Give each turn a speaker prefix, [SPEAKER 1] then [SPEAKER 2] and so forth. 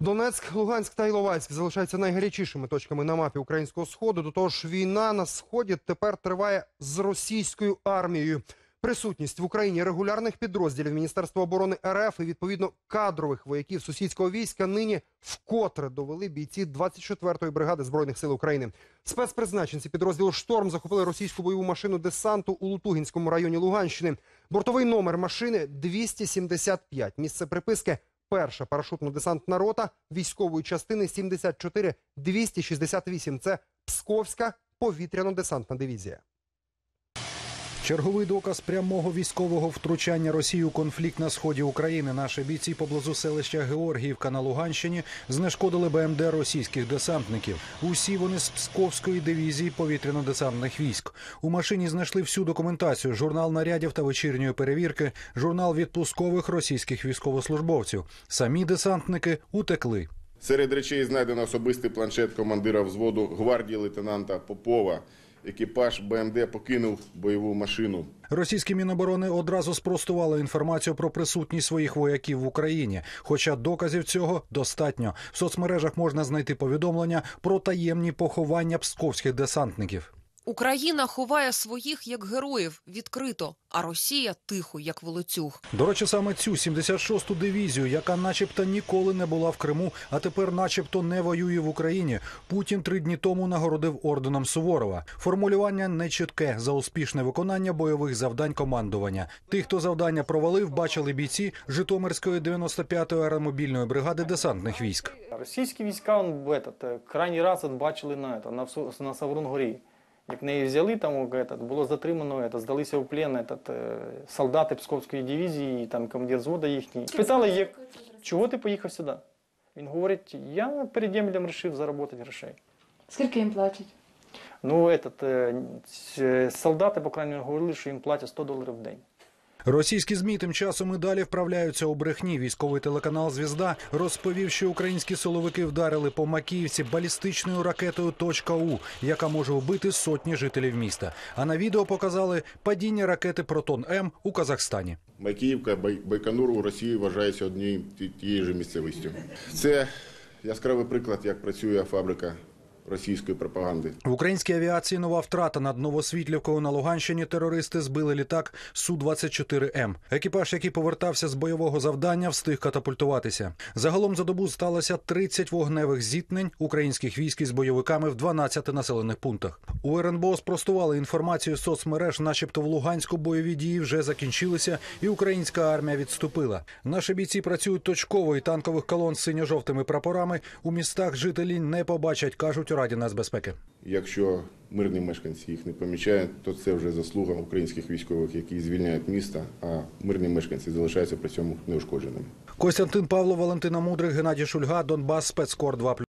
[SPEAKER 1] Донецьк, Луганськ та Іловайськ залишаються найгарячішими точками на мапі українського сходу. До того ж, війна на сході тепер триває з російською армією. Присутність в Україні регулярних підрозділів Міністерства оборони РФ і відповідно кадрових вояків сусідського війська нині вкотре довели бійці 24-ї бригади збройних сил України. Спецпризначенці підрозділу Шторм захопили російську бойову машину десанту у Лутугінському районі Луганщини. Бортовий номер машини 275. Місце приписки перша парашутно-десантна рота військової частини 74 268. Це Псковська повітряно-десантна дивізія.
[SPEAKER 2] Черговий доказ прямого військового втручання Росії у конфлікт на сході України. Наші бійці поблизу селища Георгіївка на Луганщині знешкодили БМД російських десантників. Усі вони з Псковської дивізії повітряно-десантних військ. У машині знайшли всю документацію: журнал нарядів та вечірньої перевірки, журнал відпускових російських військовослужбовців. Самі десантники утекли.
[SPEAKER 3] Серед речей знайдено особистий планшет командира взводу гвардії лейтенанта Попова. Екіпаж БМД покинув бойову машину.
[SPEAKER 2] Російські міноборони одразу спростували інформацію про присутність своїх вояків в Україні. Хоча доказів цього достатньо. В соцмережах можна знайти повідомлення про таємні поховання псковських десантників.
[SPEAKER 4] Україна ховає своїх як героїв відкрито, а Росія тихо, як волоцюг.
[SPEAKER 2] До речі, саме цю 76-ту дивізію, яка начебто ніколи не була в Криму, а тепер, начебто, не воює в Україні. Путін три дні тому нагородив орденом Суворова. Формулювання нечітке за успішне виконання бойових завдань командування. Тих, хто завдання провалив, бачили бійці Житомирської 95-ї аеромобільної бригади десантних військ.
[SPEAKER 5] Російські війська он, этот, е, крайній раз бачили на, это, на, на Саврун-горі Як неї взяли, там о, этот, було затримано, этот, здалися в плен этот, е, солдати Псковської дивізії, і там командир взводу їхній. Спитали, як, чого ти поїхав сюди? Він говорить, я перед Ємелем вирішив заробити грошей.
[SPEAKER 6] Скільки їм платять?
[SPEAKER 5] Ну, этот, е, ц- солдати, по крайній мірі, говорили, що їм платять 100 доларів в день.
[SPEAKER 2] Російські змі тим часом і далі вправляються у брехні. Військовий телеканал Звізда розповів, що українські силовики вдарили по Макіївці балістичною ракетою «Точка У», яка може вбити сотні жителів міста. А на відео показали падіння ракети Протон М у Казахстані.
[SPEAKER 3] Макіївка, Бай- Байконур у Росії вважається однією тією ж місцевістю. Це яскравий приклад, як працює фабрика російської пропаганди.
[SPEAKER 2] В українській авіації нова втрата над Новосвітлівкою на Луганщині. Терористи збили літак су 24 м Екіпаж, який повертався з бойового завдання, встиг катапультуватися. Загалом за добу сталося 30 вогневих зіткнень українських військ із бойовиками в 12 населених пунктах. У РНБО спростували інформацію соцмереж, начебто в Луганську бойові дії вже закінчилися, і українська армія відступила. Наші бійці працюють точково і танкових колон з синьо-жовтими прапорами у містах жителі не побачать, кажуть у Раді нацбезпеки.
[SPEAKER 3] Якщо мирні мешканці їх не помічають, то це вже заслуга українських військових, які звільняють міста, а мирні мешканці залишаються при цьому неушкодженими.
[SPEAKER 2] Костянтин Павло, Валентина Мудрик, Геннадій Шульга, Донбас, спецкор 2+,2.